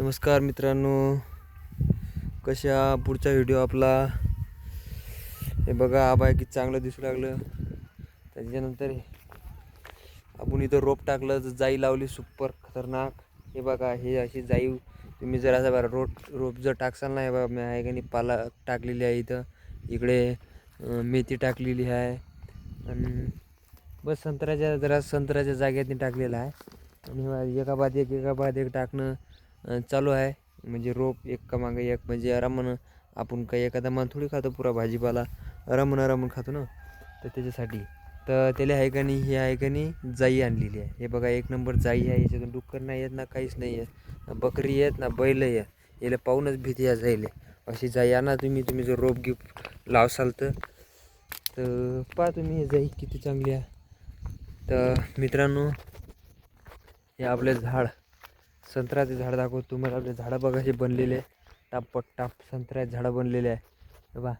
नमस्कार मित्रांनो. कशा पुढचा व्हिडिओ आपला? हे बघा आबाय किती चांगलं दिसू लागलं. त्याच्यानंतर आपण इथं रोप टाकलं तर जाई लावली सुपर खतरनाक. हे बघा हे अशी जाई तुम्ही जर असं बघा रोप रोप जर टाकसाल ना हे बघा मी आहे का नाही पाला टाकलेली आहे इथं. इकडे मेथी टाकलेली आहे. आणि बस संत्र्याच्या जरा संत्र्याच्या जागेतनी टाकलेलं आहे. आणि एका बाद एक एका बाद एक टाकणं. चालू आहे. म्हणजे रोप एक का मागे एक. म्हणजे आरामानं आपण काही एखादा मान थोडी खातो पुरा भाजीपाला. आरामून आरामून खातो ना. तर त्याच्यासाठी. तर त्याला आहे का नाही हे आहे का नाही जाई आणलेली आहे. हे बघा एक नंबर जाई आहे. याच्यातून डुक्कर नाही येत ना काहीच नाही येत. ना बकरी येत ना बैल आहेत याला पाहूनच भीती या जाईल. अशी जाई आणा तुम्ही. तुम्ही जर रोप गिफ्ट लावसाल तर. तर पहा तुम्ही हे जाई किती चांगली आहे. तर मित्रांनो हे आपलं झाड. संत्र्याचे झाड दाखवतो तुम्हाला आपले झाडं बघायचे बनलेले आहे टाप टाप संत्र्याचे झाडं बनलेले आहे बा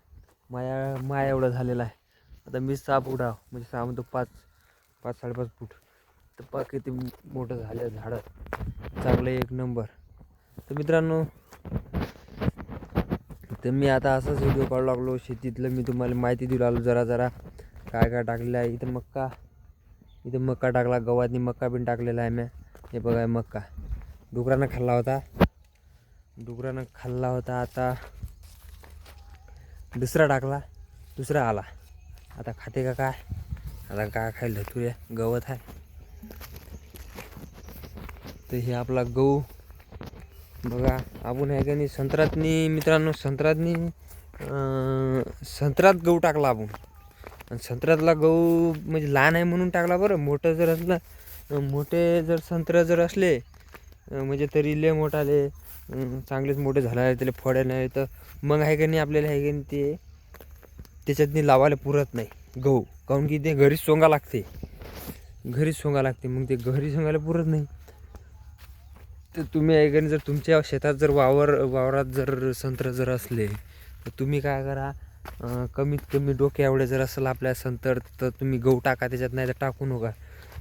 माया माया एवढं झालेला आहे. आता मी सहा फूट आहो म्हणजे सहा म्हणतो पाच पाच साडेपाच फूट. तर पा किती मोठं झालं झाडं. चांगलं एक नंबर. तर मित्रांनो तर मी आता असाच व्हिडिओ काढू लागलो. शेतीतलं मी तुम्हाला माहिती देऊ लागलो जरा जरा. काय काय टाकलेलं आहे. इथं मक्का इथं मक्का टाकला गव्हातनी मक्का पण टाकलेला आहे मी. हे बघा मक्का. डुकरानं खाल्ला होता. डुकरानं खाल्ला होता. आता दुसरा टाकला. दुसरा आला. आता खाते का काय? आता काय खायला धतूया गवत आहे. तर हे आपला गहू. बघा आपण आहे का नाही संत्रातनी मित्रांनो संत्रातनी संत्र्यात संत्रात गहू टाकला आपण. आणि संत्र्यातला गहू म्हणजे लहान आहे म्हणून टाकला बरं. मोठं जर असलं मोठे जर संत्र जर असले म्हणजे तरी लय मोठाले चांगलेच मोठे झाले त्याला फळे नाही तर मग आहे का नाही आपल्याला आहे का नाही ते त्याच्यातनी लावायला पुरत नाही गहू. काहून की ते घरीच सोंगा लागते. घरीच सोंगा लागते मग ते घरी सोंगायला पुरत नाही. तर तुम्ही आहे नाही जर तुमच्या शेतात जर वावर वावरात जर संत्र जर असले तर तुम्ही काय करा कमीत कमी डोक्या एवढे जर असेल आपल्या संतर तर तुम्ही गहू टाका त्याच्यात नाही तर टाकू नका.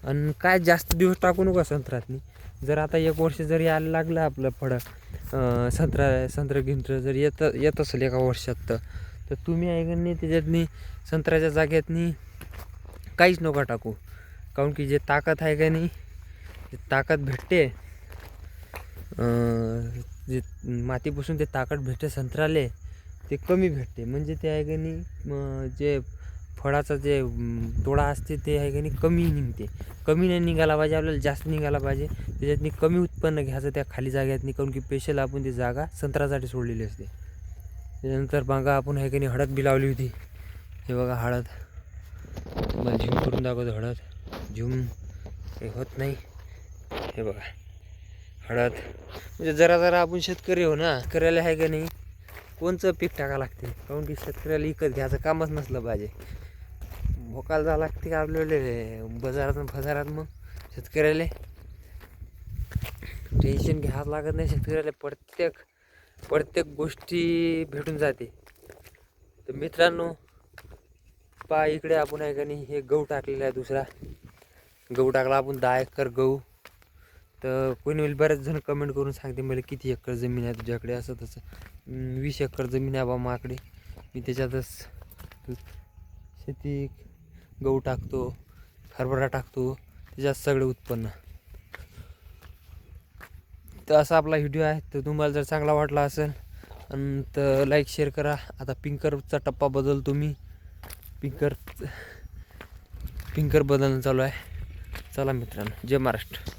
आणि काय जास्त दिवस टाकू नका संत्रातनी. जर आता एक वर्ष जर यायला लागलं आपलं फळं संत्रा संत्रा संत्र गिंत्र जर येत येत असेल एका वर्षात तर तुम्ही ऐकणे नाही त्याच्यातनी संत्र्याच्या जागेतनी काहीच नका टाकू. काहून की जे ताकद आहे का नाही ते ताकद भेटते जे मातीपासून ते ताकद भेटते संत्राले ते कमी भेटते. म्हणजे ते आहे का नाही जे फळाचा जे तोडा असते ते आहे का नाही कमी निघते. कमी नाही निघाला पाहिजे आपल्याला जास्त निघाला पाहिजे. त्याच्यातनी कमी उत्पन्न घ्यायचं त्या खाली जाग्यातनी काहून की स्पेशल आपण ती जागा संत्रासाठी सोडलेली असते. त्याच्यानंतर बघा आपण आहे की नाही हळद बी लावली होती. हे बघा हळद. तुम्हाला झूम करून दाखवतो हळद. झूम काही होत नाही. हे बघा हळद. म्हणजे जरा जरा आपण शेतकरी हो ना शेतकऱ्याला आहे का नाही कोणचं पीक टाका लागते? काहून की शेतकऱ्याला इकत घ्यायचं कामच नसलं पाहिजे. भोकाल जावं लागते का आपल्याला? बाजारात बाजारात मग शेतकऱ्याला. टेन्शन घ्यावं लागत नाही शेतकऱ्याला. प्रत्येक प्रत्येक गोष्टी भेटून जाते. तर मित्रांनो पा इकडे आपण आहे का नाही हे गहू टाकलेला आहे दुसरा. गहू टाकला आपण दहा एकर गहू. तर कोणी होईल? बरेच जण कमेंट करून सांगते मला किती एकर जमीन आहे तुझ्याकडे? असं तसं. वीस एकर जमीन आहे बा माकडे. मी त्याच्यातच शेती गहू टाकतो हरभरा टाकतो त्याच्यात सगळं उत्पन्न. तर असा आपला व्हिडिओ आहे. तर तुम्हाला जर चांगला वाटला असेल आणि तर लाईक शेअर करा. आता पिंकरचा टप्पा बदलतो मी. पिंकर पिंकर बदलणं चालू आहे. चला मित्रांनो जय महाराष्ट्र.